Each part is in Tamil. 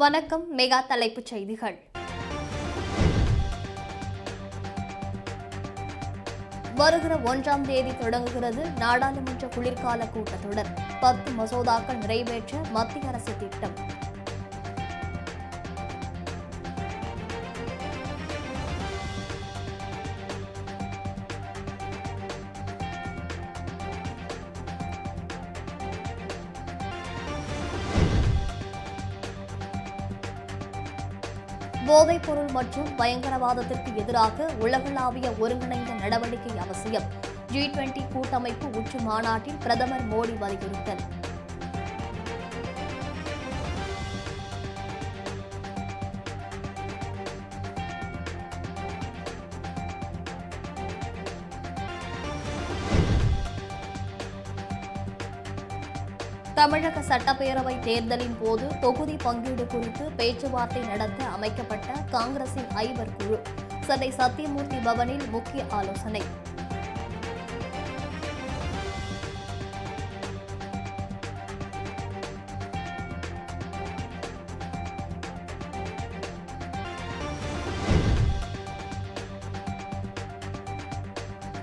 வணக்கம் மெகா தலைப்புச் செய்திகள். வருகிற ஒன்றாம் தேதி தொடங்குகிறது நாடாளுமன்ற குளிர்கால கூட்டத்தொடர். பத்து மசோதாக்கள் நிறைவேற்ற மத்திய அரசு திட்டம். போதைப் பொருள் மற்றும் பயங்கரவாதத்திற்கு எதிராக உலகளாவிய ஒருங்கிணைந்த நடவடிக்கை அவசியம். ஜி டுவெண்டி கூட்டமைப்பு உச்சி மாநாட்டில் பிரதமர் மோடி வலியுறுத்தல். தமிழக சட்டப்பேரவை தேர்தலின் போது தொகுதி பங்கீடு குறித்து பேச்சுவார்த்தை நடத்த அமைக்கப்பட்ட காங்கிரசின் ஐவர் குழு. சென்னை சத்தியமூர்த்தி பவனில் முக்கிய ஆலோசனை.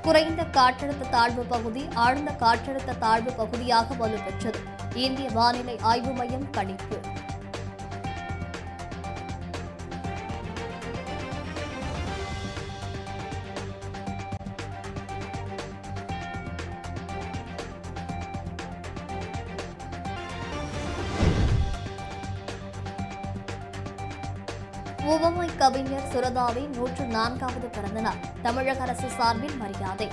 குறைந்த காற்றழுத்த தாழ்வு பகுதி ஆழ்ந்த காற்றழுத்த தாழ்வு பகுதியாக வலுப்பெற்றது. இந்திய வானிலை ஆய்வு மையம் கணிப்பு. உவமை கவிஞர் சுரதாவின் நூற்று நான்காவது பிறந்தநாள் தமிழக அரசு சார்பில் மரியாதை.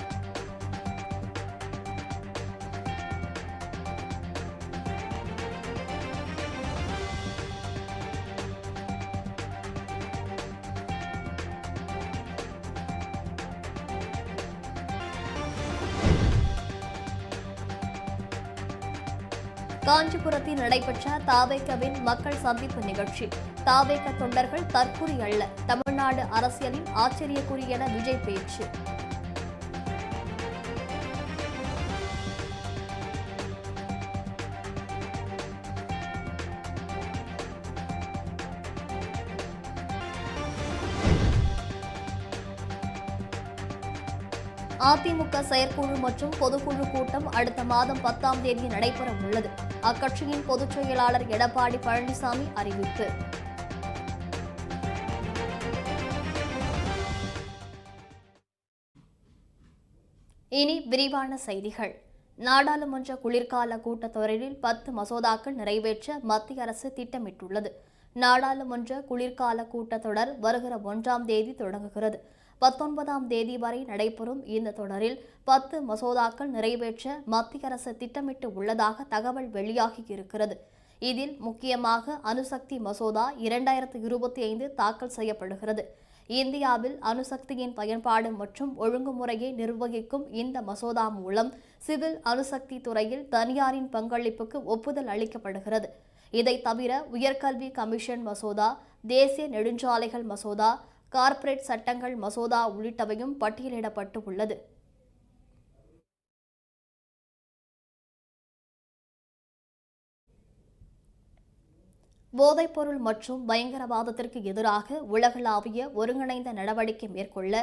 நடைபெற்ற தாவேக்கவின் மக்கள் சந்திப்பு நிகழ்ச்சி. தாவேக்க தொண்டர்கள் தற்குறி அல்ல. தமிழ்நாடு அரசியலின் ஆச்சரியக்குறி என விஜய் பேச்சு. அதிமுக செயற்குழு மற்றும் பொதுக்குழு கூட்டம் அடுத்த மாதம் பத்தாம் தேதி நடைபெற உள்ளது அக்கட்சியின் பொதுச் செயலாளர் எடப்பாடி பழனிசாமி அறிவிப்பு. இனி விரிவான செய்திகள். நாடாளுமன்ற குளிர்கால கூட்டத்தொடரில் பத்து மசோதாக்கள் நிறைவேற்ற மத்திய அரசு திட்டமிட்டுள்ளது. நாடாளுமன்ற குளிர்கால கூட்டத்தொடர் வருகிற ஒன்றாம் தேதி தொடங்குகிறது. பத்தொன்பதாம் தேதி வரை நடைபெறும் இந்த தொடரில் பத்து மசோதாக்கள் நிறைவேற்ற மத்திய அரசு திட்டமிட்டு உள்ளதாக தகவல் வெளியாகியிருக்கிறது. இதில் முக்கியமாக அணுசக்தி மசோதா இரண்டாயிரத்து இருபத்தி ஐந்து தாக்கல் செய்யப்படுகிறது. இந்தியாவில் அணுசக்தியின் பயன்பாடு மற்றும் ஒழுங்குமுறையை நிர்வகிக்கும் இந்த மசோதா மூலம் சிவில் அணுசக்தி துறையில் தனியாரின் பங்களிப்புக்கு ஒப்புதல் அளிக்கப்படுகிறது. இதை தவிர உயர்கல்வி கமிஷன் மசோதா தேசிய நெடுஞ்சாலைகள் மசோதா கார்ப்பரேட் சட்டங்கள் மசோதா உள்ளிட்டவையும் பட்டியலிடப்பட்டு உள்ளது போதைப்பொருள் மற்றும் பயங்கரவாதத்திற்கு எதிராக உலகளாவிய ஒருங்கிணைந்த நடவடிக்கை மேற்கொள்ள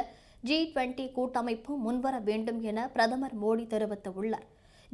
ஜி டுவெண்டி கூட்டமைப்பு முன்வர வேண்டும் என பிரதமர் மோடி தெரிவித்துள்ளார்.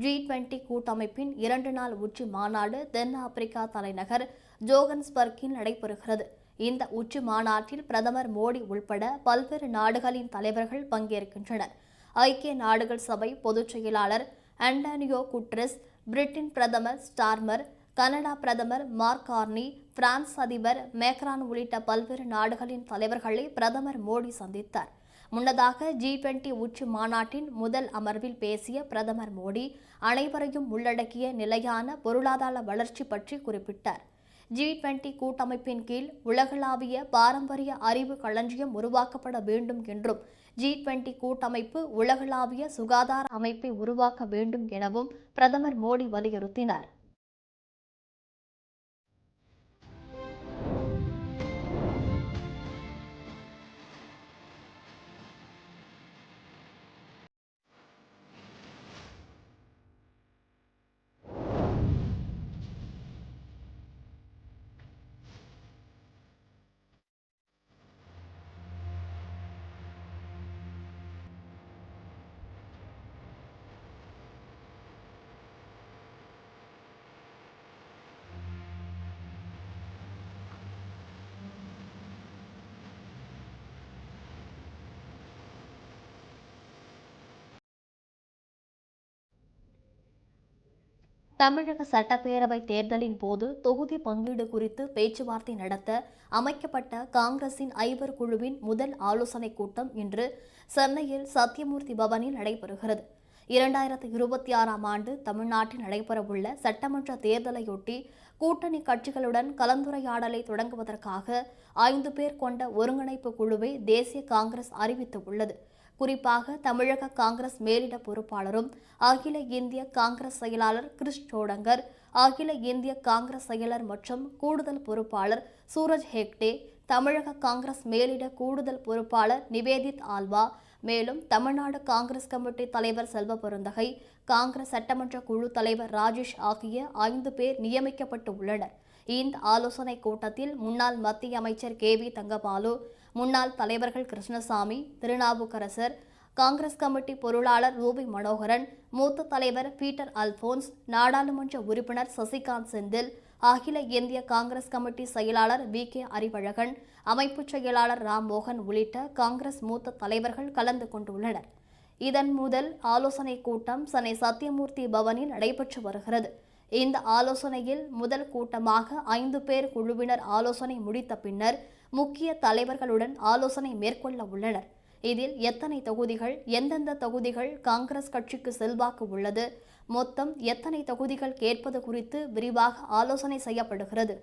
ஜி டுவெண்டி கூட்டமைப்பின் இரண்டு நாள் உச்சி மாநாடு தென் ஆப்பிரிக்கா தலைநகர் ஜோகன்ஸ்பர்கில் நடைபெறுகிறது. இந்த உச்சி மாநாட்டில் பிரதமர் மோடி உள்பட பல்வேறு நாடுகளின் தலைவர்கள் பங்கேற்கின்றனர். ஐக்கிய நாடுகள் சபை பொதுச் செயலாளர் அண்டானியோ குட்ரஸ் பிரிட்டன் பிரதமர் ஸ்டார்மர் கனடா பிரதமர் மார்க் கார்னி பிரான்ஸ் அதிபர் மேக்ரான் உள்ளிட்ட பல்வேறு நாடுகளின் தலைவர்களை பிரதமர் மோடி சந்தித்தார். முன்னதாக ஜி டுவெண்டி உச்சி மாநாட்டின் முதல் அமர்வில் பேசிய பிரதமர் மோடி அனைவரையும் உள்ளடக்கிய நிலையான பொருளாதார வளர்ச்சி பற்றி குறிப்பிட்டார். ஜி டுவெண்டி கூட்டமைப்பின் கீழ் உலகளாவிய பாரம்பரிய அறிவு களஞ்சியம் உருவாக்கப்பட வேண்டும் என்றும் ஜி டுவெண்டி கூட்டமைப்பு உலகளாவிய சுகாதார அமைப்பை உருவாக்க வேண்டும் எனவும் பிரதமர் மோடி வலியுறுத்தினார். தமிழக சட்டப்பேரவை தேர்தலின் போது தொகுதி பங்கீடு குறித்து பேச்சுவார்த்தை நடத்த அமைக்கப்பட்ட காங்கிரசின் ஐவர் குழுவின் முதல் ஆலோசனைக் கூட்டம் இன்று சென்னையில் சத்தியமூர்த்தி பவனில் நடைபெறுகிறது. இரண்டாயிரத்து இருபத்தி ஆறாம் ஆண்டு தமிழ்நாட்டில் நடைபெறவுள்ள சட்டமன்ற தேர்தலையொட்டி கூட்டணி கட்சிகளுடன் கலந்துரையாடலை தொடங்குவதற்காக ஐந்து பேர் கொண்ட ஒருங்கிணைப்பு குழுவை தேசிய காங்கிரஸ் அறிவித்துள்ளது. குறிப்பாக தமிழக காங்கிரஸ் மேலிட பொறுப்பாளரும் அகில இந்திய காங்கிரஸ் செயலாளர் கிறிஸ் சோடங்கர் அகில இந்திய காங்கிரஸ் செயலர் மற்றும் கூடுதல் பொறுப்பாளர் சூரஜ் ஹெக்டே தமிழக காங்கிரஸ் மேலிட கூடுதல் பொறுப்பாளர் நிவேதித் ஆல்வா மேலும் தமிழ்நாடு காங்கிரஸ் கமிட்டி தலைவர் செல்வ பெருந்தகை காங்கிரஸ் சட்டமன்ற குழு தலைவர் ராஜேஷ் ஆகிய ஐந்து பேர் நியமிக்கப்பட்டு உள்ளனர். இந்த ஆலோசனைக் கூட்டத்தில் முன்னாள் மத்திய அமைச்சர் கே வி தங்கபாலு முன்னாள் தலைவர்கள் கிருஷ்ணசாமி திருநாவுக்கரசர் காங்கிரஸ் கமிட்டி பொருளாளர் ரூபி மனோகரன் மூத்த தலைவர் பீட்டர் அல்போன்ஸ் நாடாளுமன்ற உறுப்பினர் சசிகாந்த் செந்தில் அகில இந்திய காங்கிரஸ் கமிட்டி செயலாளர் வி. கே. அறிவழகன் அமைப்புச் செயலாளர் ராம்மோகன் உள்ளிட்ட காங்கிரஸ் மூத்த தலைவர்கள் கலந்து கொண்டுள்ளனர். இதன் முதல் ஆலோசனைக் கூட்டம் சென்னை சத்தியமூர்த்தி பவனில் நடைபெற்று வருகிறது. இந்த ஆலோசனையில் முதல் கூட்டமாக ஐந்து பேர் குழுவினர் ஆலோசனை முடித்த பின்னர் முக்கிய தலைவர்களுடன் ஆலோசனை மேற்கொள்ள உள்ளனர். இதில் எத்தனை தொகுதிகள் எந்தெந்த தொகுதிகள் காங்கிரஸ் கட்சிக்கு செல்வாக்கு உள்ளது மொத்தம் எத்தனை தொகுதிகள் கேட்பது குறித்து விரிவாக ஆலோசனை செய்யப்படுகிறது.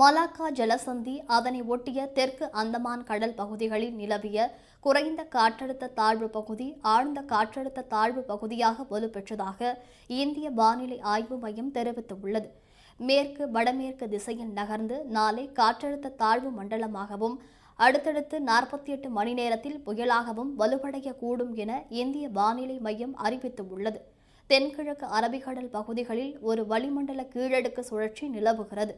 மலாக்கா ஜலசந்தி அதனை ஒட்டிய தெற்கு அந்தமான் கடல் பகுதிகளில் நிலவிய குறைந்த காற்றழுத்த தாழ்வு பகுதி ஆழ்ந்த காற்றழுத்த தாழ்வு பகுதியாக வலுப்பெற்றதாக இந்திய வானிலை ஆய்வு மையம் தெரிவித்துள்ளது. மேற்கு வடமேற்கு திசையில் நகர்ந்து நாளை காற்றழுத்த தாழ்வு மண்டலமாகவும் அடுத்தடுத்து நாற்பத்தி எட்டு மணி நேரத்தில் புயலாகவும் வலுவடையக்கூடும் என இந்திய வானிலை மையம் அறிவித்துள்ளது. தென்கிழக்கு அரபிக்கடல் பகுதிகளில் ஒரு வளிமண்டல கீழடுக்கு சுழற்சி நிலவுகிறது.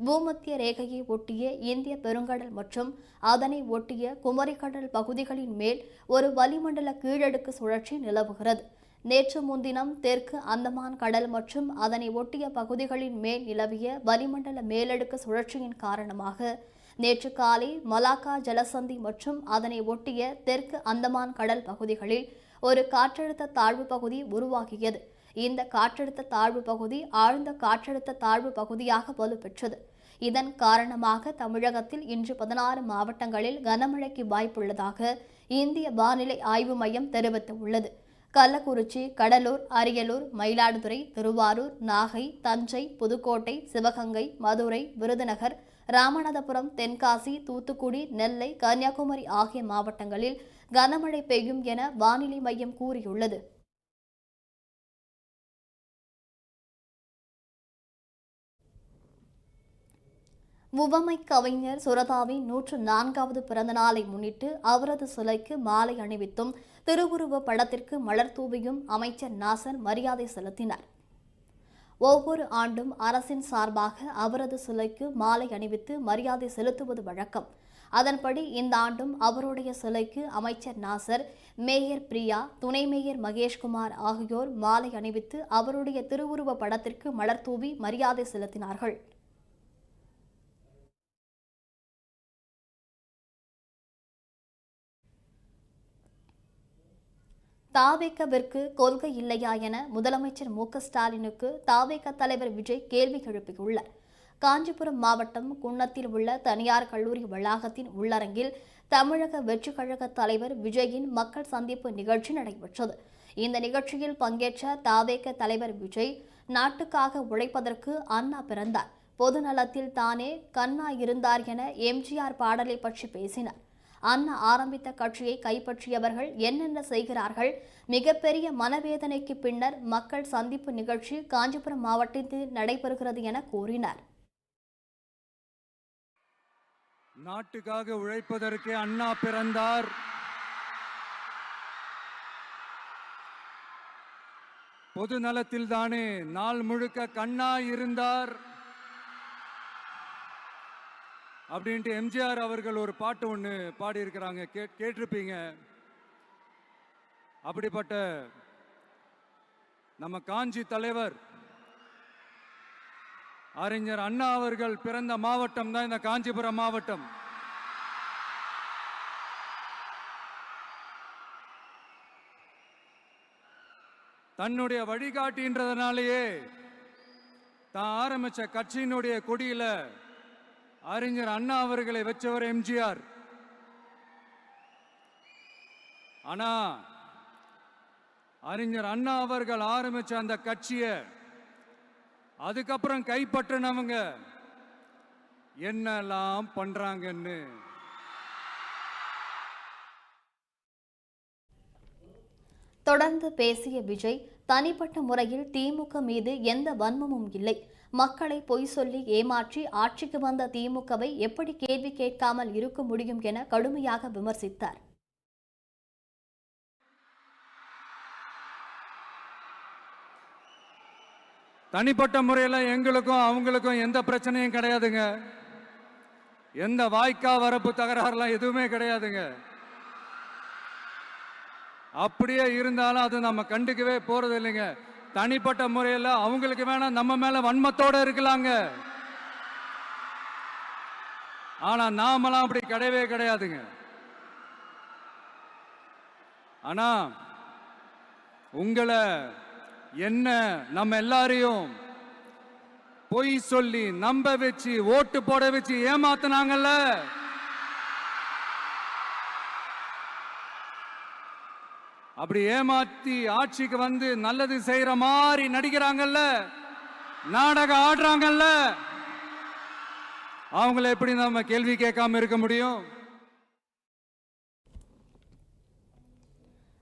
பூமத்திய ரேகையை ஒட்டிய இந்திய பெருங்கடல் மற்றும் அதனை ஒட்டிய குமரிக்கடல் பகுதிகளின் மேல் ஒரு வளிமண்டல கீழடுக்கு சுழற்சி நிலவுகிறது. நேற்று முன்தினம் தெற்கு அந்தமான் கடல் மற்றும் அதனை ஒட்டிய பகுதிகளின் மேல் நிலவிய வளிமண்டல மேலடுக்கு சுழற்சியின் காரணமாக நேற்று காலை மலாக்கா ஜலசந்தி மற்றும் அதனை ஒட்டிய தெற்கு அந்தமான் கடல் பகுதிகளில் ஒரு காற்றழுத்த தாழ்வு பகுதி உருவாகியது. இந்த காற்றழுத்த தாழ்வு பகுதி ஆழ்ந்த காற்றழுத்த தாழ்வு பகுதியாக வலுப்பெற்றது. இதன் காரணமாக தமிழகத்தில் இன்று பதினாறு மாவட்டங்களில் கனமழைக்கு வாய்ப்புள்ளதாக இந்திய வானிலை ஆய்வு மையம் தெரிவித்துள்ளது. கள்ளக்குறிச்சி கடலூர் அரியலூர் மயிலாடுதுறை திருவாரூர் நாகை தஞ்சை புதுக்கோட்டை சிவகங்கை மதுரை விருதுநகர் ராமநாதபுரம் தென்காசி தூத்துக்குடி நெல்லை கன்னியாகுமரி ஆகிய மாவட்டங்களில் கனமழை பெய்யும் என வானிலை மையம் கூறியுள்ளது. உவமை கவிஞர் சுரதாவின் நூற்று நான்காவது பிறந்த நாளை முன்னிட்டு அவரது சிலைக்கு மாலை அணிவித்தும் திருவுருவ படத்திற்கு மலர் தூவியும் அமைச்சர் நாசர் மரியாதை செலுத்தினார். ஒவ்வொரு ஆண்டும் அரசின் சார்பாக அவரது சிலைக்கு மாலை அணிவித்து மரியாதை செலுத்துவது வழக்கம். அதன்படி இந்த ஆண்டும் அவருடைய சிலைக்கு அமைச்சர் நாசர் மேயர் பிரியா துணை மேயர் மகேஷ்குமார் ஆகியோர் மாலை அணிவித்து அவருடைய திருவுருவ படத்திற்கு மலர் தூவி மரியாதை செலுத்தினார்கள். தாவேக்கவிற்கு கொள்கை இல்லையா என முதலமைச்சர் மு ஸ்டாலினுக்கு தாவேக்க தலைவர் விஜய் கேள்வி எழுப்பியுள்ளார். காஞ்சிபுரம் மாவட்டம் குன்னத்தில் உள்ள தனியார் கல்லூரி வளாகத்தின் உள்ளரங்கில் தமிழக வெற்றிக் கழக தலைவர் விஜயின் மக்கள் சந்திப்பு நிகழ்ச்சி நடைபெற்றது. இந்த நிகழ்ச்சியில் பங்கேற்ற தாவேக்க தலைவர் விஜய் நாட்டுக்காக உழைப்பதற்கு அண்ணா பிறந்தார். பொது நலத்தில் தானே கண்ணா இருந்தார் என எம்ஜிஆர் பாடலை பற்றி பேசினார். அண்ணா ஆரம்பித்த கட்சியை கைப்பற்றியவர்கள் என்னென்ன செய்கிறார்கள்? மிகப்பெரிய மனவேதனைக்கு பின்னர் மக்கள் சந்திப்பு நிகழ்ச்சி காஞ்சிபுரம் மாவட்டத்தில் நடைபெறுகிறது என கூறினார். நாட்டுக்காக உழைப்பதற்கு அண்ணா பிறந்தார். பொது நலத்தில் தானே நாள் முழுக்க கண்ணா இருந்தார். அப்படின்ட்டு எம்ஜிஆர் அவர்கள் ஒரு பாட்டு ஒன்று பாடியிருக்கிறாங்க. கே கேட்டிருப்பீங்க. அப்படிப்பட்ட நம்ம காஞ்சி தலைவர் அறிஞர் அண்ணா அவர்கள் பிறந்த மாவட்டம் தான் இந்த காஞ்சிபுரம் மாவட்டம். தன்னுடைய வழிகாட்டின்றதுனாலேயே தான் ஆரம்பிச்ச கட்சியினுடைய கொடியில அறிஞர் அண்ணா அவர்களை வச்சவர் எம்ஜிஆர். ஆனா அறிஞர் அண்ணா அவர்கள் ஆரம்பிச்ச அந்த கட்சியை அதுக்கப்புறம் கைப்பற்றினவங்க என்னெல்லாம் பண்றாங்கன்னு. தொடர்ந்து பேசிய விஜய் தனிப்பட்ட முறையில் திமுக மீது எந்த வன்மமும் இல்லை. மக்களை பொய் சொல்லி ஏமாற்றி ஆட்சிக்கு வந்த திமுகவை எப்படி கேள்வி கேட்காமல் இருக்க முடியும் என கடுமையாக விமர்சித்தார். தனிப்பட்ட முறையில் எங்களுக்கும் அவங்களுக்கும் எந்த பிரச்சனையும் கிடையாதுங்க. எந்த வாய்க்கா வரப்பு தகராறுலாம் எதுவுமே கிடையாதுங்க. அப்படியே இருந்தாலும் அது நம்ம கண்டுக்கவே போறது இல்லைங்க தனிப்பட்ட முறையில் அவங்களுக்கு வேணா நம்ம மேல வன்மத்தோட இருக்கலாங்க. ஆனா நாமெல்லாம் அப்படி கிடையவே கிடையாதுங்க. ஆனா உங்களை என்ன நம்ம எல்லாரையும் பொய் சொல்லி நம்ப வச்சு ஓட்டு போட வச்சு ஏமாத்துனாங்கல்ல? அப்படி ஏமாத்தி ஆட்சிக்கு வந்து நல்லது செய்யற மாதிரி நடிக்கிறாங்கல்ல நாடகம் ஆடுறாங்கல்ல அவங்கள எப்படி நம்ம கேள்வி கேட்காம இருக்க முடியும்?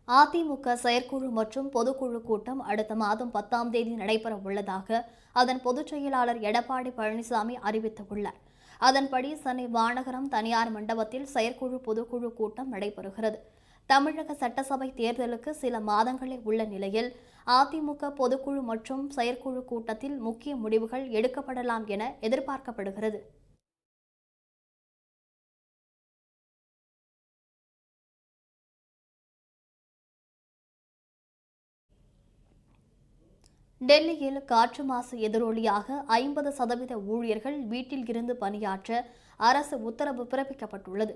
அதிமுக செயற்குழு மற்றும் பொதுக்குழு கூட்டம் அடுத்த மாதம் பத்தாம் தேதி நடைபெற உள்ளதாக அதன் பொதுச் செயலாளர் எடப்பாடி பழனிசாமி அறிவித்துள்ளார். அதன்படி சென்னை வானகரம் தனியார் மண்டபத்தில் செயற்குழு பொதுக்குழு கூட்டம் நடைபெறுகிறது. தமிழக சட்டசபை தேர்தலுக்கு சில மாதங்களே உள்ள நிலையில் அதிமுக பொதுக்குழு மற்றும் செயற்குழு கூட்டத்தில் முக்கிய முடிவுகள் எடுக்கப்படலாம் என எதிர்பார்க்கப்படுகிறது. டெல்லியில் காற்று மாசு எதிரொலியாக ஐம்பது சதவீத ஊழியர்கள் வீட்டில் இருந்து பணியாற்ற அரசு உத்தரவு பிறப்பிக்கப்பட்டுள்ளது.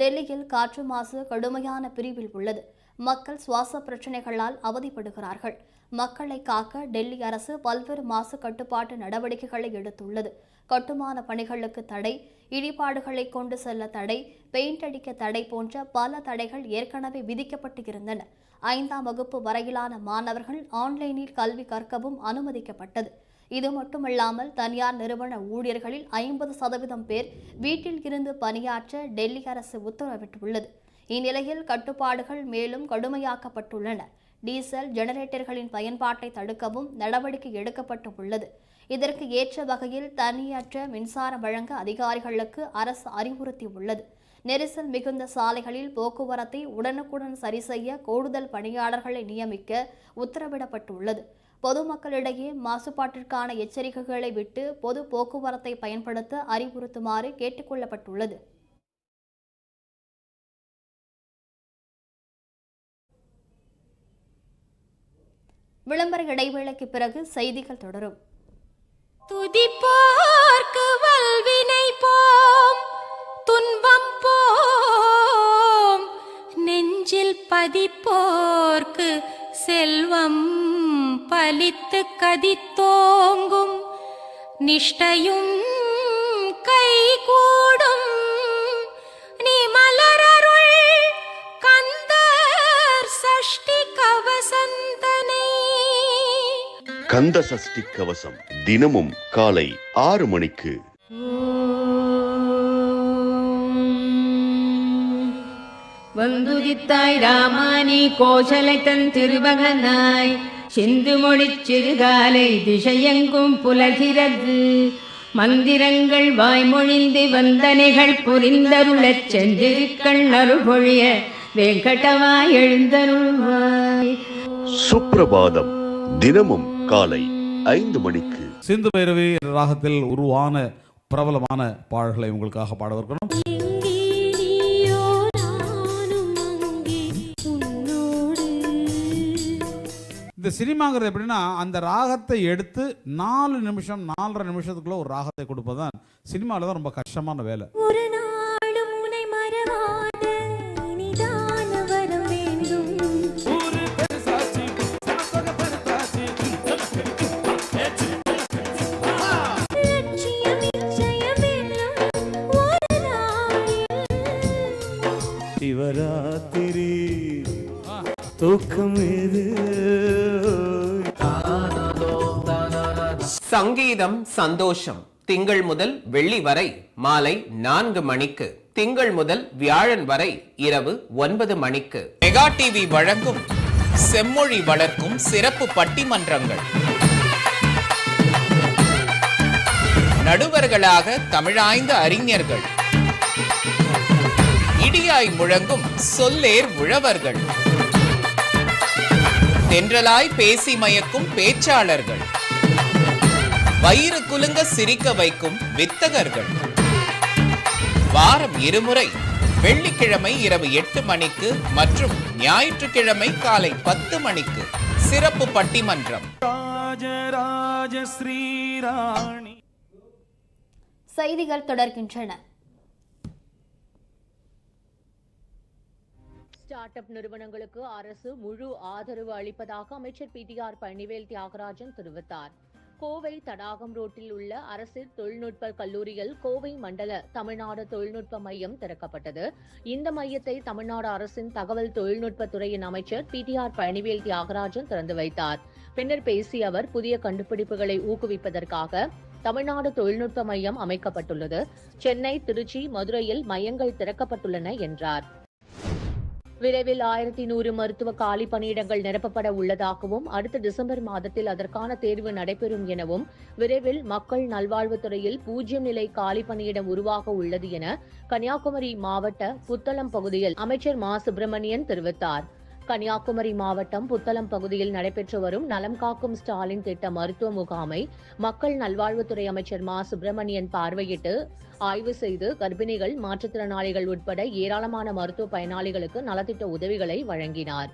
டெல்லியில் காற்று மாசு கடுமையான பிரிவில் உள்ளது. மக்கள் சுவாச பிரச்சினைகளால் அவதிப்படுகிறார்கள். மக்களை காக்க டெல்லி அரசு பல்வேறு மாசு கட்டுப்பாட்டு நடவடிக்கைகளை எடுத்துள்ளது. கட்டுமான பணிகளுக்கு தடை இடிபாடுகளை கொண்டு செல்ல தடை பெயிண்ட் அடிக்க தடை போன்ற பல தடைகள் ஏற்கனவே விதிக்கப்பட்டு இருந்தன ஐந்தாம் வகுப்பு வரையிலான மாணவர்கள் ஆன்லைனில் கல்வி கற்கவும் அனுமதிக்கப்பட்டது. இது மட்டுமல்லாமல் தனியார் நிறுவன ஊழியர்களில் ஐம்பது சதவீதம் பேர் வீட்டில் இருந்து பணியாற்ற டெல்லி அரசு உத்தரவிட்டுள்ளது. இந்நிலையில் கட்டுப்பாடுகள் மேலும் கடுமையாக்கப்பட்டுள்ளன. டீசல் ஜெனரேட்டர்களின் பயன்பாட்டை தடுக்கவும் நடவடிக்கை எடுக்கப்பட்டு உள்ளது இதற்கு ஏற்ற வகையில் தனியற்ற மின்சாரம் வழங்க அதிகாரிகளுக்கு அரசு அறிவுறுத்தியுள்ளது. நெரிசல் மிகுந்த சாலைகளில் போக்குவரத்தை உடனுக்குடன் சரி செய்ய கூடுதல் பணியாளர்களை நியமிக்க உத்தரவிடப்பட்டுள்ளது. பொதுமக்களிடையே மாசுபாட்டிற்கான எச்சரிக்கைகளை விட்டு பொது போக்குவரத்தை பயன்படுத்த அறிவுறுத்துமாறு கேட்டுக்கொள்ளப்பட்டுள்ளது விளம்பர இடைவேளைக்கு பிறகு செய்திகள் தொடரும். துதிப்போர்க்கு வல்வினை போம் துன்பம் போம் நெஞ்சில் பதிப்போர்க்கு செல்வம் பலித்து கதித்தோங்கும் நிஷ்டையும் கைகூடும். நீ மலரருள் கந்தர் சஷ்டி கவசந்தனை. கந்த சஷ்டி கவசம் தினமும் காலை ஆறு மணிக்கு வந்துதித்தாய் ராமானி கோசலை தன் திருமகனாய் சிந்து மொழிச் சிறுகாலை திசையெங்கும் புலர்கிறது மந்திரங்கள் வாய்மொழிந்து வந்தனைகள் புரிந்தருளச் சென்றிருக்கள் அருள்பொழிய வெங்கடவாய் எழுந்தருள்வாய். சுப்பிரபாதம் தினமும் காலை ஐந்து மணிக்கு. சிந்து பைரவி ராகத்தில் உருவான பிரபலமான பாடல்களை உங்களுக்காக பாடவிருக்கிறோம். இந்த சினிமாங்கிறது எப்படின்னா அந்த ராகத்தை எடுத்து நாலு நிமிஷம் நாலரை நிமிஷத்துக்குள்ள ஒரு ராகத்தை கொடுப்பது தான் சினிமாவில் தான் ரொம்ப கஷ்டமான வேலை. சிவராத்திரி தூக்கம் எது? சங்கீதம் சந்தோஷம். திங்கள் முதல் வெள்ளி வரை மாலை நான்கு மணிக்கு. திங்கள் முதல் வியாழன் வரை இரவு ஒன்பது மணிக்கு. மெகா டிவி வழங்கும் செம்மொழி வளர்க்கும் சிறப்பு பட்டிமன்றங்கள். நடுவர்களாக தமிழாய்ந்த அறிஞர்கள். இடியாய் முழங்கும் சொல்லேர் உழவர்கள். தென்றலாய் பேசி மயக்கும் பேச்சாளர்கள். வயிறு குலுங்க சிரிக்க வைக்கும் வித்தகர்கள். வாரம் இருமுறை வெள்ளிக்கிழமை இரவு எட்டு மணிக்கு மற்றும் ஞாயிற்றுக்கிழமை காலை பத்து மணிக்கு சிறப்பு பட்டிமன்றம். ராஜராஜ ஸ்ரீராணி செய்திகள் தொடர்கின்றன. ஸ்டார்ட் அப் நிறுவனங்களுக்கு அரசு முழு ஆதரவு அளிப்பதாக அமைச்சர் பிடிஆர் பழனிவேல் தியாகராஜன் தெரிவித்தார். கோவை தடாகம் ரோட்டில் உள்ள அரசு தொழில்நுட்ப கல்லூரியில் கோவை மண்டல தமிழ்நாடு தொழில்நுட்ப மையம் திறக்கப்பட்டது. இந்த மையத்தை தமிழ்நாடு அரசின் தகவல் தொழில்நுட்பத் துறையின் அமைச்சர் ஆர் பழனிவேல் தியாகராஜன் திறந்து வைத்தார். பின்னர் பேசிய அவர் புதிய கண்டுபிடிப்புகளை ஊக்குவிப்பதற்காக தமிழ்நாடு தொழில்நுட்ப மையம் அமைக்கப்பட்டுள்ளது. சென்னை திருச்சி மதுரையில் மையங்கள் திறக்கப்பட்டுள்ளன என்றார். விரைவில் ஆயிரத்தி நூறு மருத்துவ காலி பணியிடங்கள் நிரப்பப்பட உள்ளதாகவும் அடுத்த டிசம்பர் மாதத்தில் அதற்கான தேர்வு நடைபெறும் எனவும் விரைவில் மக்கள் நல்வாழ்வுத்துறையில் பூஜ்ஜியம் நிலை காலி பணியிடம் உருவாக உள்ளது என கன்னியாகுமரி மாவட்ட புத்தளம் பகுதியில் அமைச்சர் மா. சுப்பிரமணியன் தெரிவித்தார். கன்னியாகுமரி மாவட்டம் புத்தளம் பகுதியில் நடைபெற்று வரும் நலம் காக்கும் ஸ்டாலின் திட்ட மருத்துவ முகாமை மக்கள் நல்வாழ்வுத்துறை அமைச்சர் மா. சுப்பிரமணியன் பார்வையிட்டு ஆய்வு செய்து கர்ப்பிணிகள் மாற்றுத்திறனாளிகள் உட்பட ஏராளமான மருத்துவ பயனாளிகளுக்கு நலத்திட்ட உதவிகளை வழங்கினார்.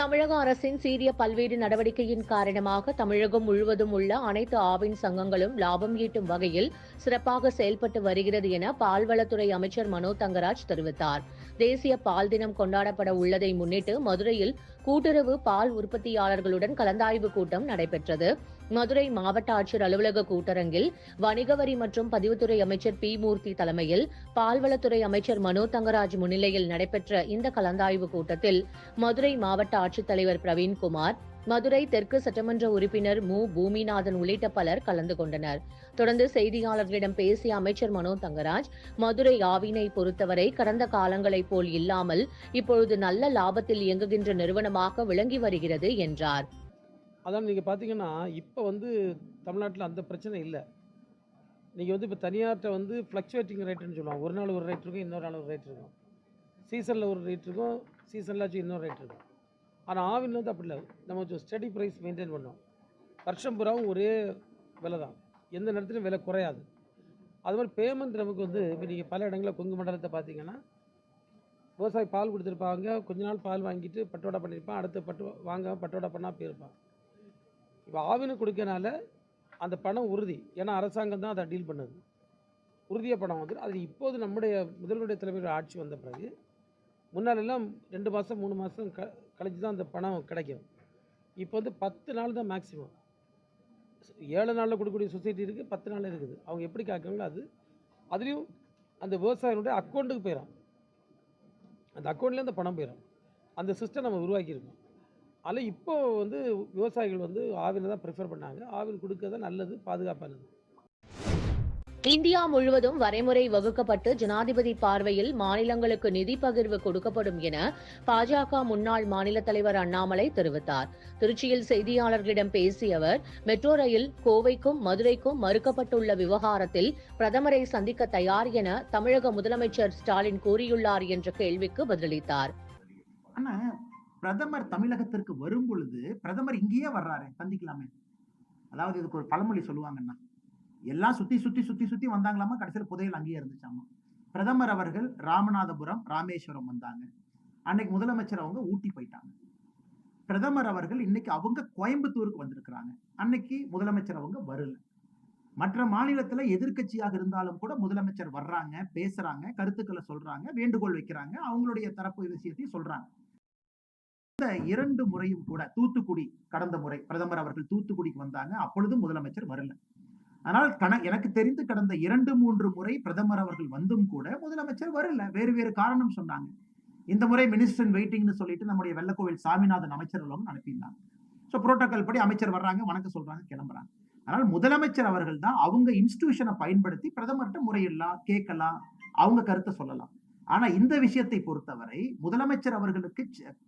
தமிழக அரசின் சீரிய பல்வேறு நடவடிக்கையின் காரணமாக தமிழகம் முழுவதும் உள்ள அனைத்து ஆவின் சங்கங்களும் லாபம் ஈட்டும் வகையில் சிறப்பாக செயல்பட்டு வருகிறது என பால்வளத்துறை அமைச்சர் மனோ தங்கராஜ் தெரிவித்தார். தேசிய பால் தினம் கொண்டாடப்பட உள்ளதை முன்னிட்டு மதுரையில் கூட்டுறவு பால் உற்பத்தியாளர்களுடன் கலந்தாய்வு கூட்டம் நடைபெற்றது. மதுரை மாவட்ட ஆட்சியர் அலுவலக கூட்டரங்கில் வணிக வரி மற்றும் பதிவுத்துறை அமைச்சர் பி. மூர்த்தி தலைமையில் பால்வளத்துறை அமைச்சர் மனோ தங்கராஜ் முன்னிலையில் நடைபெற்ற இந்த கலந்தாய்வு கூட்டத்தில் மதுரை மாவட்ட ஆட்சித்தலைவர் பிரவீன்குமார் மதுரை தெற்கு சட்டமன்ற உறுப்பினர் மு. பூமிநாதன் உள்ளிட்ட பலர் கலந்து கொண்டனர். தொடர்ந்து செய்தியாளர்களிடம் பேசிய அமைச்சர் மனோ தங்கராஜ் மதுரை ஆவினை பொறுத்தவரை கடந்த காலங்களைப் போல் இல்லாமல் இப்பொழுது நல்ல லாபத்தில் இயங்குகின்ற நிறுவனமாக விளங்கி வருகிறது என்றார். அதான் நீங்கள் பார்த்தீங்கன்னா இப்போ வந்து தமிழ்நாட்டில் அந்த பிரச்சனை இல்லை. நீங்கள் வந்து இப்போ தனியார்கிட்ட வந்து ஃப்ளக்சுவேட்டிங் ரேட்டுன்னு சொல்லுவாங்க. ஒரு நாள் ஒரு ரேட் இருக்கும் இன்னொரு நாள் ஒரு ரேட் இருக்கும். சீசனில் ஒரு ரேட் இருக்கும் சீசன்லாச்சும் இன்னொரு ரேட் இருக்கும். ஆனால் ஆவின் வந்து அப்படி இல்லை. நம்ம கொஞ்சம் ஸ்டடி ப்ரைஸ் மெயின்டைன் பண்ணோம். வருஷம் பூராவும் ஒரே விலை தான். எந்த நேரத்துலையும் விலை குறையாது. அது மாதிரி பேமெண்ட் நமக்கு வந்து இப்போ நீங்கள் பல இடங்களில் கொங்கு மண்டலத்தை பார்த்தீங்கன்னா விவசாயி பால் கொடுத்துருப்பாங்க. கொஞ்ச நாள் பால் வாங்கிட்டு பட்டோடா பண்ணியிருப்பான் அடுத்து பட்டு வாங்க பட்டோடா பண்ணால் போயிருப்பான். இப்போ ஆவினு கொடுக்கறனால அந்த பணம் உறுதி. ஏன்னா அரசாங்கம் தான் அதை டீல் பண்ணுது. உறுதியாக பணம் வந்து அது இப்போது நம்முடைய முதல்வருடைய தலைமையில் ஆட்சி வந்த பிறகு முன்னாலெல்லாம் ரெண்டு மாதம் மூணு மாதம் க கழிச்சு தான் அந்த பணம் கிடைக்கும். இப்போ வந்து பத்து நாள் தான் மேக்ஸிமம் ஏழு நாளில் கொடுக்கக்கூடிய சொசைட்டி இருக்குது பத்து நாள் இருக்குது. அவங்க எப்படி காக்குறாங்களோ அது அதுலேயும் அந்த விவசாயினுடைய அக்கௌண்ட்டுக்கு போயிடும் அந்த அக்கௌண்ட்லேயே அந்த பணம் போயிடும் அந்த சிஸ்டம் நம்ம உருவாக்கியிருக்கோம். அதில் இப்போ வந்து விவசாயிகள் வந்து ஆவினை தான் ப்ரிஃபர் பண்ணாங்க. ஆவின் கொடுக்கறது நல்லது பாதுகாப்பானது. இந்தியா முழுவதும் வரைமுறை வகுக்கப்பட்டு ஜனாதிபதி பார்வையில் மாநிலங்களுக்கு நிதி பகிர்வு கொடுக்கப்படும் என பாஜக முன்னாள் மாநில தலைவர் அண்ணாமலை தெரிவித்தார். திருச்சியில் செய்தியாளர்களிடம் பேசிய அவர் மெட்ரோ ரயில் கோவைக்கும் மதுரைக்கும் மறுக்கப்பட்டுள்ள விவகாரத்தில் பிரதமரை சந்திக்க தயார் என தமிழக முதலமைச்சர் ஸ்டாலின் கூறியுள்ளார் என்ற கேள்விக்கு பதிலளித்தார். பிரதமர் தமிழகத்திற்கு வரும் பொழுது பிரதமர் இங்கேயே வர்றாரு சந்திக்கலாமே. அதாவது இதுக்கு ஒரு பழமொழி சொல்லுவாங்கன்னா எல்லாம் சுத்தி சுத்தி சுத்தி சுத்தி வந்தாங்களாமா? கடைசியில் புதையல் அங்கேயே இருந்துச்சாமா? பிரதமர் அவர்கள் ராமநாதபுரம் ராமேஸ்வரம் வந்தாங்க. அன்னைக்கு முதலமைச்சர் அவங்க ஊட்டி போயிட்டாங்க. பிரதமர் அவர்கள் இன்னைக்கு அவங்க கோயம்புத்தூருக்கு வந்திருக்கிறாங்க. அன்னைக்கு முதலமைச்சர் அவங்க வரல. மற்ற மாநிலத்துல எதிர்க்கட்சியாக இருந்தாலும் கூட முதலமைச்சர் வர்றாங்க பேசுறாங்க கருத்துக்களை சொல்றாங்க வேண்டுகோள் வைக்கிறாங்க அவங்களுடைய தரப்பு விஷயத்தையும் சொல்றாங்க. இந்த இரண்டு முறையும் கூட தூத்துக்குடி கடந்த முறை பிரதமர் அவர்கள் தூத்துக்குடிக்கு வந்தாங்க. அப்பொழுதும் முதலமைச்சர் வரல. ஆனால் கண எனக்கு தெரிந்து கடந்த இரண்டு மூன்று முறை பிரதமர் அவர்கள் வந்தும் கூட முதலமைச்சர் வரல. வேறு வேறு காரணம் சொன்னாங்க. இந்த முறை மினிஸ்டர் வெயிட்டிங்னு சொல்லிட்டு நம்முடைய வெள்ளக்கோவில் சாமிநாதன் அமைச்சர்களும் அனுப்பியிருந்தாங்க. ஸோ புரோட்டோக்கால் படி அமைச்சர் வர்றாங்க வணக்கம் சொல்றாங்க கிளம்புறாங்க. ஆனால் முதலமைச்சர் அவர்கள் தான் அவங்க இன்ஸ்டிடியூஷனை பயன்படுத்தி பிரதமர்கிட்ட முறையிடலாம் கேட்கலாம் அவங்க கருத்தை சொல்லலாம். ஆனா இந்த விஷயத்தை பொறுத்தவரை முதலமைச்சர் அவர்களுக்கு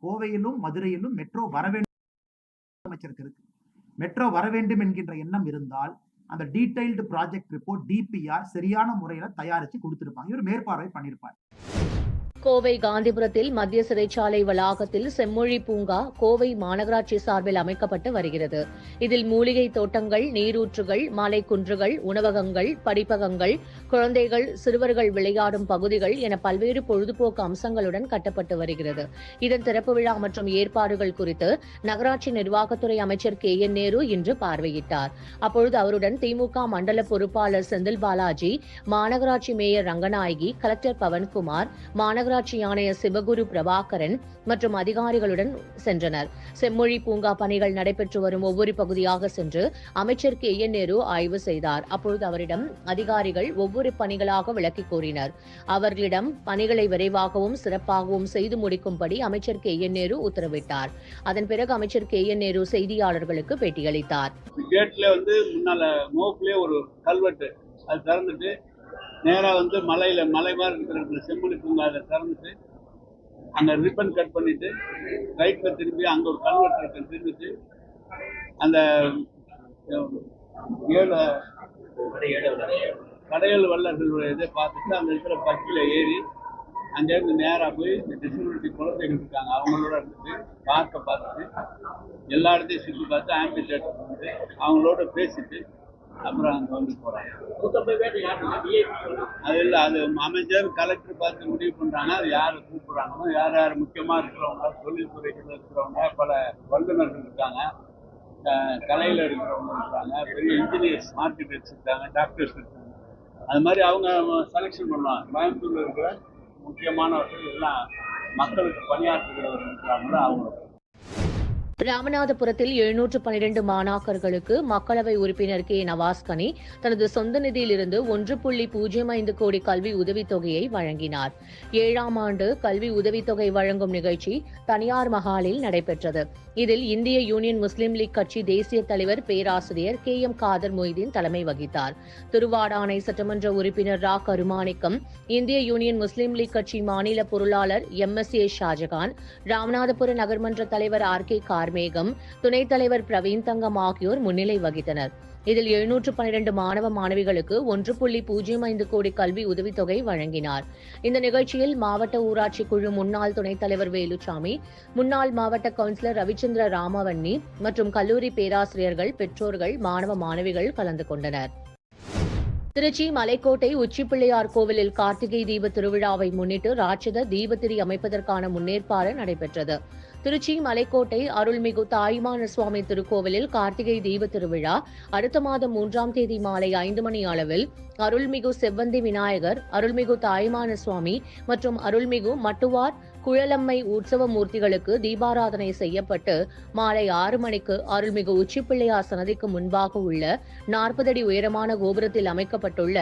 கோவையிலும் மதுரையிலும் மெட்ரோ வர வேண்டும் அமைச்சருக்கு இருக்கு. மெட்ரோ வர வேண்டும் என்கின்ற எண்ணம் இருந்தால் அந்த டீடைல்டு ப்ராஜெக்ட் ரிப்போர்ட் டிபிஆர் சரியான முறையில் தயாரித்து கொடுத்துருப்பாங்க. இவர் மேற்பார்வை பண்ணியிருப்பார் கோவை காந்திபுரத்தில் மத்திய சிறைச்சாலை வளாகத்தில் செம்மொழி பூங்கா கோவை மாநகராட்சி சார்பில் அமைக்கப்பட்டு வருகிறது. இதில் மூலிகை தோட்டங்கள் நீரூற்றுகள் மலைக்குன்றுகள் உணவகங்கள் படிப்பகங்கள் குழந்தைகள் சிறுவர்கள் விளையாடும் பகுதிகள் என பல்வேறு பொழுதுபோக்கு அம்சங்களுடன் கட்டப்பட்டு வருகிறது. இதன் திறப்பு விழா மற்றும் ஏற்பாடுகள் குறித்து நகராட்சி நிர்வாகத்துறை அமைச்சர் கே. என். நேரு இன்று பார்வையிட்டார். அப்பொழுது அவருடன் திமுக மண்டல பொறுப்பாளர் செந்தில் பாலாஜி மாநகராட்சி மேயர் ரங்கநாயகி கலெக்டர் பவன்குமார் மாநகர மாநகராட்சி ஆணையர் சிவகுரு பிரபாகரன் மற்றும் அதிகாரிகளுடன் சென்றனர். செம்மொழி பூங்கா பணிகள் நடைபெற்று வரும் ஒவ்வொரு பகுதியாக சென்று அமைச்சர் கே. என். நேரு ஆய்வு செய்தார். அப்பொழுது அவரிடம் அதிகாரிகள் ஒவ்வொரு பணிகளாக விளக்கி கூறினர். அவர்களிடம் பணிகளை விரைவாகவும் சிறப்பாகவும் செய்து முடிக்கும்படி அமைச்சர் கே. என். நேரு உத்தரவிட்டார். அதன் பிறகு அமைச்சர் கே. என். நேரு செய்தியாளர்களுக்கு பேட்டியளித்தார். கேட்ல வந்து முன்னால மோப்லயே ஒரு கல்வெட்டு. அது திறந்துட்டு நேராக வந்து மலையில் மலை மாதிரி இருக்கிற இடத்துல செம்மொழி பூங்கா அதை திறந்துட்டு அங்கே ரிப்பன் கட் பண்ணிவிட்டு ரைட்டில் திரும்பி அங்கே ஒரு கல்வெட்டு இருக்க திரும்பிட்டு அந்த ஏழு கடையல் வல்லர்களுடைய இதை பார்த்துட்டு அந்த இருக்கிற பக்கியில் ஏறி அங்கேருந்து நேராக போய் இந்த டிசபிலிட்டி குழந்தைகள் இருக்காங்க அவங்களோட இருந்துட்டு பார்க்க பார்த்துட்டு எல்லா இடத்தையும் சுற்றி பார்த்து ஆம்பிசேட்டர் வந்து அவங்களோட பேசிட்டு அப்புறம் அங்கே வந்து போகிறாங்க அது இல்லை அது அமைச்சர் கலெக்டர் பார்த்து முடிவு பண்ணுறாங்க அது யார் கூப்பிட்றாங்களோ யார் யார் முக்கியமாக இருக்கிறவங்க தொழில்துறைகளில் இருக்கிறவங்க பல வல்லுநர்கள் இருக்காங்க. கலையில் இருக்கிறவங்க இருக்காங்க பெரிய இன்ஜினியர்ஸ் ஆர்கிடெக்ட்ஸ் இருக்காங்க டாக்டர்ஸ் இருக்காங்க. அது மாதிரி அவங்க செலெக்ஷன் பண்ணுவாங்க. கோயம்புத்தூரில் இருக்கிற முக்கியமானவர்கள் எல்லாம் மக்களுக்கு பணியாற்றுகிறவர்கள் இருக்கிறாங்களோ அவங்க ராமநாதபுரத்தில் எழுநூற்று பனிரெண்டு மாணாக்கர்களுக்கு மக்களவை உறுப்பினர் கே. நவாஸ்கனி தனது சொந்த நிதியிலிருந்து ஒன்று புள்ளி பூஜ்ஜியம் ஐந்து கோடி கல்வி உதவித்தொகையை வழங்கினார். ஏழாம் ஆண்டு கல்வி உதவித்தொகை வழங்கும் நிகழ்ச்சி தனியார் மஹாலில் நடைபெற்றது. இதில் இந்திய யூனியன் முஸ்லீம் லீக் கட்சி தேசிய தலைவர் பேராசிரியர் கே. எம். காதர் மொய்தீன் தலைமை வகித்தார். திருவாடானை சட்டமன்ற உறுப்பினர் ரா. கருமாணிக்கம் இந்திய யூனியன் முஸ்லீம் லீக் கட்சி மாநில பொருளாளர் எம். எஸ். ஏ. ஷாஜகான் ராமநாதபுர நகர்மன்ற தலைவர் ஆர். கே. கார் கார்மேகம் துணைத் தலைவர் பிரவீன் தங்கம் ஆகியோர் முன்னிலை வகித்தனர். இதில் எழுநூற்று பனிரெண்டு மாணவ மாணவிகளுக்கு ஒன்று புள்ளி பூஜ்ஜியம் ஐந்து கோடி கல்வி உதவித்தொகை வழங்கினார். இந்த நிகழ்ச்சியில் மாவட்ட ஊராட்சி குழு முன்னாள் துணைத் தலைவர் வேலுச்சாமி முன்னாள் மாவட்ட கவுன்சிலர் ரவிச்சந்திர ராமவன்னி மற்றும் கல்லூரி பேராசிரியர்கள் பெற்றோர்கள் மாணவ மாணவிகள் கலந்து கொண்டனர். திருச்சி மலைக்கோட்டை உச்சிப்பிள்ளையார் கோவிலில் கார்த்திகை தீப திருவிழாவை முன்னிட்டு ராட்சத தீபத்திரி அமைப்பதற்கான முன்னேற்பாடு நடைபெற்றது. திருச்சி மலைக்கோட்டை அருள்மிகு தாயுமான சுவாமி திருக்கோவிலில் கார்த்திகை தீப திருவிழா. அடுத்த மாதம் மூன்றாம் தேதி மாலை ஐந்து மணி அளவில் அருள்மிகு செவ்வந்தி விநாயகர் அருள்மிகு தாய்மான சுவாமி மற்றும் அருள்மிகு மட்டுவார் குழலம்மை உற்சவ மூர்த்திகளுக்கு தீபாராதனை செய்யப்பட்டு மாலை ஆறு மணிக்கு அருள்மிகு உச்சிப்பிள்ளையார் சன்னதிக்கு முன்பாக உள்ள நாற்பது அடி உயரமான கோபுரத்தில் அமைக்கப்பட்டுள்ள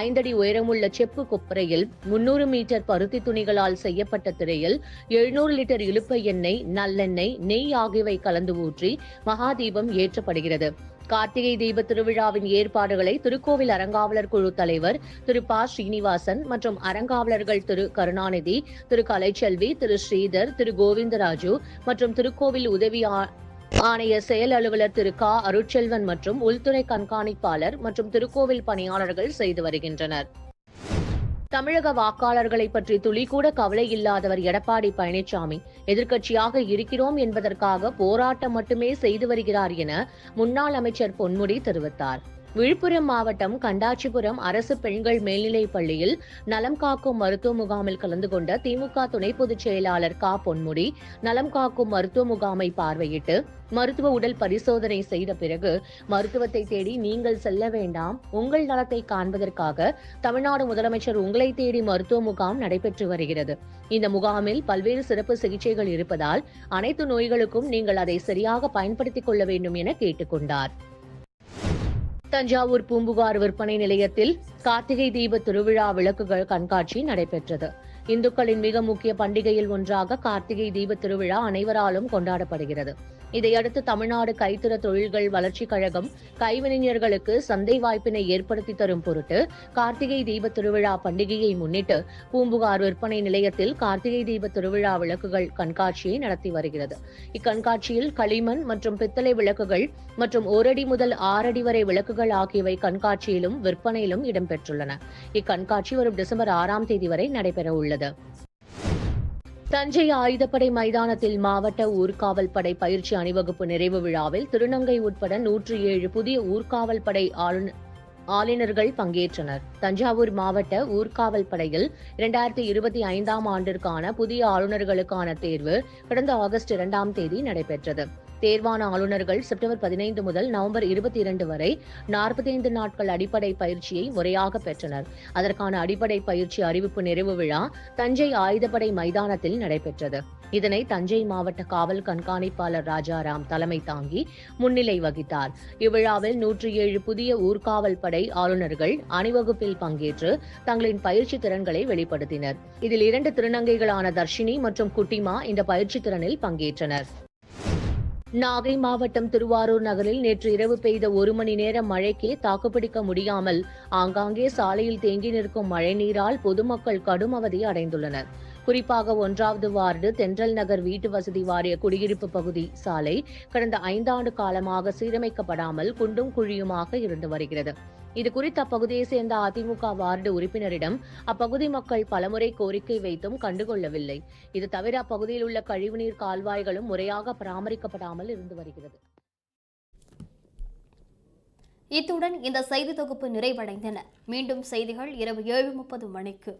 ஐந்தடி உயரமுள்ள செப்பு கொப்பரையில் முன்னூறு மீட்டர் பருத்தி துணிகளால் செய்யப்பட்ட திரையில் எழுநூறு லிட்டர் இழுப்பை எண்ணெய் நல்லெண்ணெய் நெய் ஆகியவை கலந்து ஊற்றி மகாதீபம் ஏற்றப்படுகிறது. கார்த்திகை தீப திருவிழாவின் ஏற்பாடுகளை திருக்கோவில் அறங்காவலர் குழு தலைவர் திரு ப. ஸ்ரீனிவாசன் மற்றும் அறங்காவலர்கள் திரு. கருணாநிதி திரு. கலைச்செல்வி திரு. ஸ்ரீதர் திரு. கோவிந்தராஜு மற்றும் திருக்கோவில் உதவி ஆ- ஆணைய செயல் அலுவலர் திரு. கா. அருட்செல்வன் மற்றும் உள்துறை கண்காணிப்பாளர் மற்றும் திருக்கோவில் பணியாளர்கள் செய்து வருகின்றனர். தமிழக வாக்காளர்களை பற்றி துளி கூட கவலை இல்லாதவர் எடப்பாடி பழனிசாமி. எதிர்க்கட்சியாக இருக்கிறோம் என்பதற்காக போராட்டம் மட்டுமே செய்து வருகிறார் என முன்னாள் அமைச்சர் பொன்முடி தெரிவித்தார். விழுப்புரம் மாவட்டம் கண்டாச்சிபுரம் அரசு பெண்கள் மேல்நிலைப் பள்ளியில் நலம் காக்கும் மருத்துவ முகாமில் கலந்து கொண்ட திமுக துணை பொதுச் செயலாளர் கா. பொன்முடி நலம் காக்கும் மருத்துவ முகாமை பார்வையிட்டு மருத்துவ உடல் பரிசோதனை செய்த பிறகு மருத்துவத்தை தேடி நீங்கள் செல்ல வேண்டாம் உங்கள் நலத்தை காண்பதற்காக தமிழ்நாடு முதலமைச்சர் உங்களை தேடி மருத்துவ முகாம் நடைபெற்று வருகிறது. இந்த முகாமில் பல்வேறு சிறப்பு சிகிச்சைகள் இருப்பதால் அனைத்து நோய்களுக்கும் நீங்கள் அதை சரியாக பயன்படுத்திக் கொள்ள வேண்டும் என கேட்டுக்கொண்டார் தஞ்சாவூர் பூம்புகார் விற்பனை நிலையத்தில் கார்த்திகை தீப திருவிழா விளக்குகள் கண்காட்சி நடைபெற்றது. இந்துக்களின் மிக முக்கிய பண்டிகையில் ஒன்றாக கார்த்திகை தீபத் திருவிழா அனைவராலும் கொண்டாடப்படுகிறது. இதையடுத்து தமிழ்நாடு கைத்திற தொழில்கள் வளர்ச்சிக் கழகம் கைவினைஞர்களுக்கு சந்தை வாய்ப்பினை ஏற்படுத்தி தரும் பொருட்டு கார்த்திகை தீபத் திருவிழா பண்டிகையை முன்னிட்டு பூம்புகார் விற்பனை நிலையத்தில் கார்த்திகை தீபத் திருவிழா விளக்குகள் கண்காட்சியை நடத்தி வருகிறது. இக்கண்காட்சியில் களிமண் மற்றும் பித்தளை விளக்குகள் மற்றும் ஓரடி முதல் ஆறடி வரை விளக்குகள் ஆகியவை கண்காட்சியிலும் விற்பனையிலும் இடம்பெற்றுள்ளன. இக்கண்காட்சி வரும் டிசம்பர் ஆறாம் தேதி வரை நடைபெற உள்ளது தஞ்சை ஆயுதப்படை மைதானத்தில் மாவட்ட ஊர்காவல் படை பயிற்சி அணிவகுப்பு நிறைவு விழாவில் திருநங்கை உட்பட நூற்றி ஏழு புதிய ஊர்காவல் படை ஆளுநர் ஆளுநர்கள் பங்கேற்றனர். தஞ்சாவூர் மாவட்ட ஊர்காவல் படையில் இரண்டாயிரத்தி இருபத்தி ஐந்தாம் ஆண்டிற்கான புதிய ஆளுநர்களுக்கான தேர்வு கடந்த ஆகஸ்ட் இரண்டாம் தேதி நடைபெற்றது. தேர்வான ஆளுநர்கள் செப்டம்பர் பதினைந்து முதல் நவம்பர் இருபத்தி இரண்டு வரை நாற்பத்தைந்து நாட்கள் அடிப்படை பயிற்சியை முறையாக பெற்றனர். அதற்கான அடிப்படை பயிற்சி அறிவிப்பு நிறைவு விழா தஞ்சை ஆயுதப்படை மைதானத்தில் நடைபெற்றது. இதனை தஞ்சை மாவட்ட காவல் கண்காணிப்பாளர் ராஜாராம் தலைமை தாங்கி முன்னிலை வகித்தார். இவ்விழாவில் நூற்றி ஏழு புதிய ஊர்காவல் படை ஆளுநர்கள் அணிவகுப்பில் பங்கேற்று தங்களின் பயிற்சி திறன்களை வெளிப்படுத்தினர். இதில் இரண்டு திருநங்கைகளான தர்ஷினி மற்றும் குட்டிமா இந்த பயிற்சி திறனில் பங்கேற்றனர். நாகை மாவட்டம் திருவாரூர் நகரில் நேற்று இரவு பெய்த ஒரு மணி நேர மழைக்கே தாக்குப்பிடிக்க முடியாமல் ஆங்காங்கே சாலையில் தேங்கி நிற்கும் மழைநீரால் பொதுமக்கள் கடும் அவதி அடைந்துள்ளனர். குறிப்பாக ஒன்றாவது வார்டு தென்றல் நகர் வீட்டு வசதி வாரிய குடியிருப்பு பகுதி சாலை கடந்த ஐந்தாண்டு காலமாக சீரமைக்கப்படாமல் குண்டும் குழியுமாக இருந்து வருகிறது. இது குறித்து அப்பகுதியை சேர்ந்த அதிமுக வார்டு உறுப்பினரிடம் அப்பகுதி மக்கள் பலமுறை கோரிக்கை வைத்தும் கண்டுகொள்ளவில்லை. இது தவிர அப்பகுதியில் உள்ள கழிவுநீர் கால்வாய்களும் முறையாக பராமரிக்கப்படாமல் இருந்து வருகிறது. இத்துடன் இந்த செய்தி தொகுப்பு நிறைவடைந்தன. மீண்டும் செய்திகள் இரவு ஏழு முப்பது மணிக்கு.